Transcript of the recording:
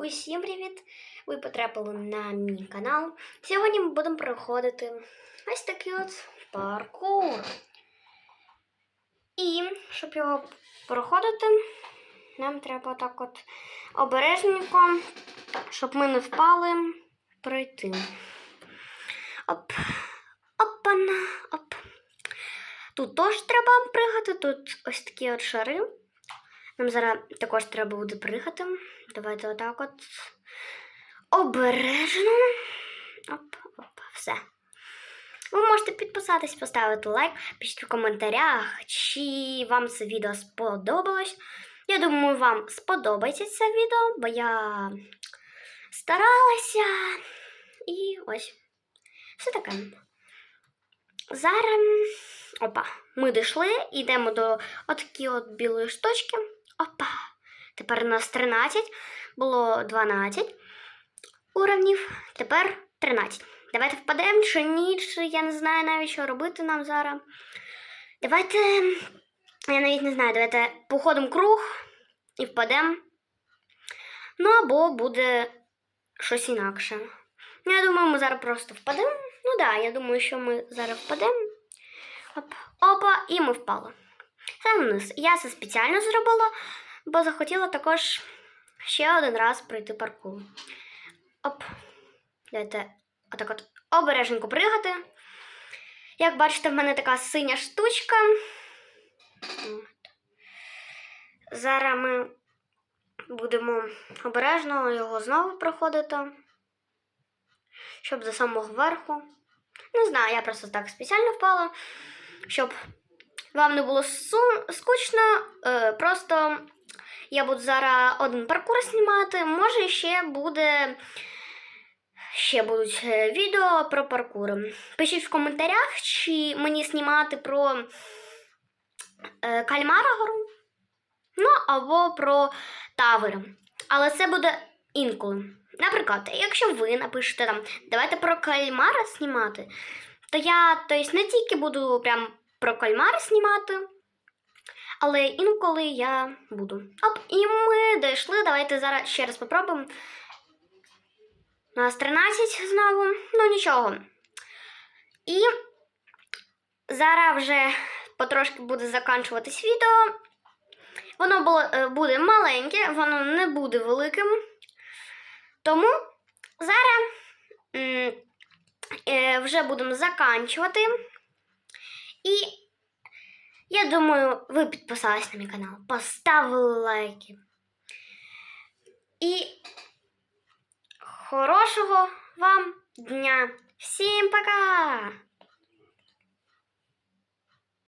Усім привіт! Ви потрапили на мій канал. Сьогодні ми будемо проходити ось такий от паркур. І щоб його проходити, нам треба так от обережненько, щоб ми не впали, пройти. Оп, опана, оп. Тут теж треба пригати, тут ось такі от шари. Нам зараз також треба буде пригати. Давайте отак от. Обережно. Оп, оп, все. Ви можете підписатись, поставити лайк, пишіть в коментарях, чи вам це відео сподобалось. Я думаю, вам сподобається це відео, бо я старалася. І ось. Все таке. Зараз. Опа, ми дійшли, йдемо до отакі от білої штучки. Опа. Тепер у нас 13, було 12 уровнів, тепер 13. Давайте впадемо чи ні, чи я не знаю навіть, що робити нам зараз. Давайте, я навіть не знаю, давайте походимо круг і впадемо. Ну, або буде щось інакше. Ну, Я думаю, ми зараз просто впадемо. Ну так, да, я думаю, що ми зараз впадемо. Оп, опа, і ми впали. Це. Я це спеціально зробила, бо захотіла також ще один раз пройти паркур. Оп. Давайте отак от обережненько пригати. Як бачите, в мене така синя штучка. Зараз ми будемо обережно його знову проходити, щоб до самого верху. Не знаю, я просто так спеціально впала, щоб вам не було сум... скучно. Е, просто я буду зараз один паркур знімати. Може, ще буде. Ще будуть е, відео про паркури. Пишіть в коментарях, чи мені знімати про е, кальмара гору, ну або про тавер. Але це буде інколи. Наприклад, якщо ви напишете там, давайте про кальмара знімати, то я тобто, не тільки буду прям про кальмара знімати, але інколи я буду. Оп, і ми дійшли. Давайте зараз ще раз попробуємо. У нас 13 знову, ну нічого. І зараз вже потрошки буде закінчуватись відео. Воно було, е, буде маленьке, воно не буде великим. Тому зараз м, е, вже будемо закінчувати. І я думаю, ви підписались на мій канал, поставили лайки. І хорошого вам дня! Всім пока!